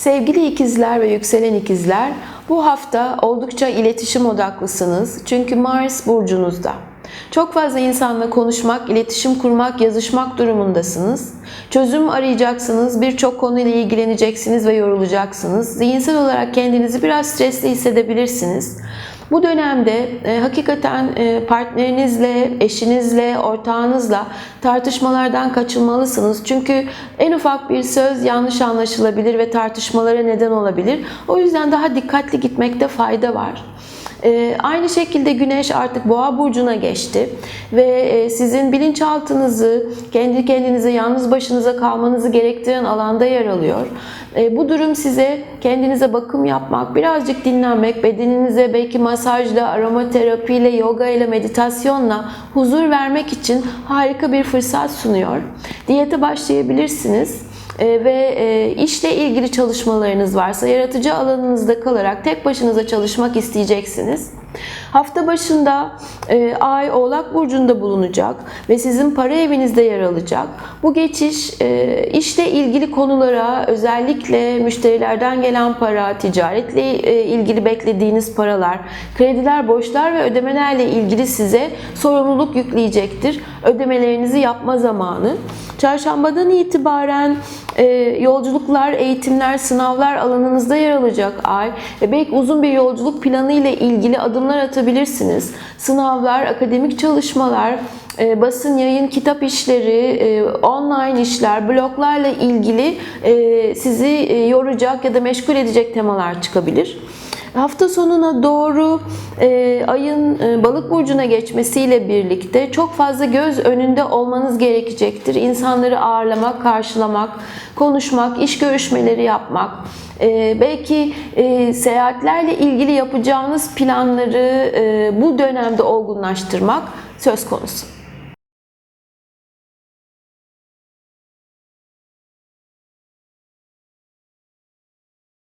Sevgili ikizler ve yükselen ikizler, bu hafta oldukça iletişim odaklısınız. Çünkü Mars burcunuzda. Çok fazla insanla konuşmak, iletişim kurmak, yazışmak durumundasınız. Çözüm arayacaksınız, birçok konuyla ilgileneceksiniz ve yorulacaksınız. Zihinsel olarak kendinizi biraz stresli hissedebilirsiniz. Bu dönemde e, hakikaten e, partnerinizle, eşinizle, ortağınızla tartışmalardan kaçınmalısınız. Çünkü en ufak bir söz yanlış anlaşılabilir ve tartışmalara neden olabilir. O yüzden daha dikkatli gitmekte fayda var. E, aynı şekilde Güneş artık Boğa burcuna geçti ve e, sizin bilinçaltınızı kendi kendinize yalnız başınıza kalmanızı gerektiren alanda yer alıyor. E, bu durum size kendinize bakım yapmak, birazcık dinlenmek, bedeninize belki masajla, aromaterapiyle, yoga ile, meditasyonla huzur vermek için harika bir fırsat sunuyor. Diyete başlayabilirsiniz. E, ve e, işle ilgili çalışmalarınız varsa yaratıcı alanınızda kalarak tek başınıza çalışmak isteyeceksiniz. Hafta başında e, Ay Oğlak Burcu'nda bulunacak ve sizin para evinizde yer alacak. Bu geçiş e, işle ilgili konulara özellikle müşterilerden gelen para, ticaretle e, ilgili beklediğiniz paralar, krediler, borçlar ve ödemelerle ilgili size sorumluluk yükleyecektir. Ödemelerinizi yapma zamanı. Çarşambadan itibaren e, yolculuklar, eğitimler, sınavlar alanınızda yer alacak ay. ve belki uzun bir yolculuk planı ile ilgili adımlar atabilirsiniz. Sınavlar, akademik çalışmalar, e, basın, yayın, kitap işleri, e, online işler, bloglarla ilgili e, sizi e, yoracak ya da meşgul edecek temalar çıkabilir. Hafta sonuna doğru e, ayın e, balık burcuna geçmesiyle birlikte çok fazla göz önünde olmanız gerekecektir. İnsanları ağırlamak, karşılamak, konuşmak, iş görüşmeleri yapmak, e, belki e, seyahatlerle ilgili yapacağınız planları e, bu dönemde olgunlaştırmak söz konusu.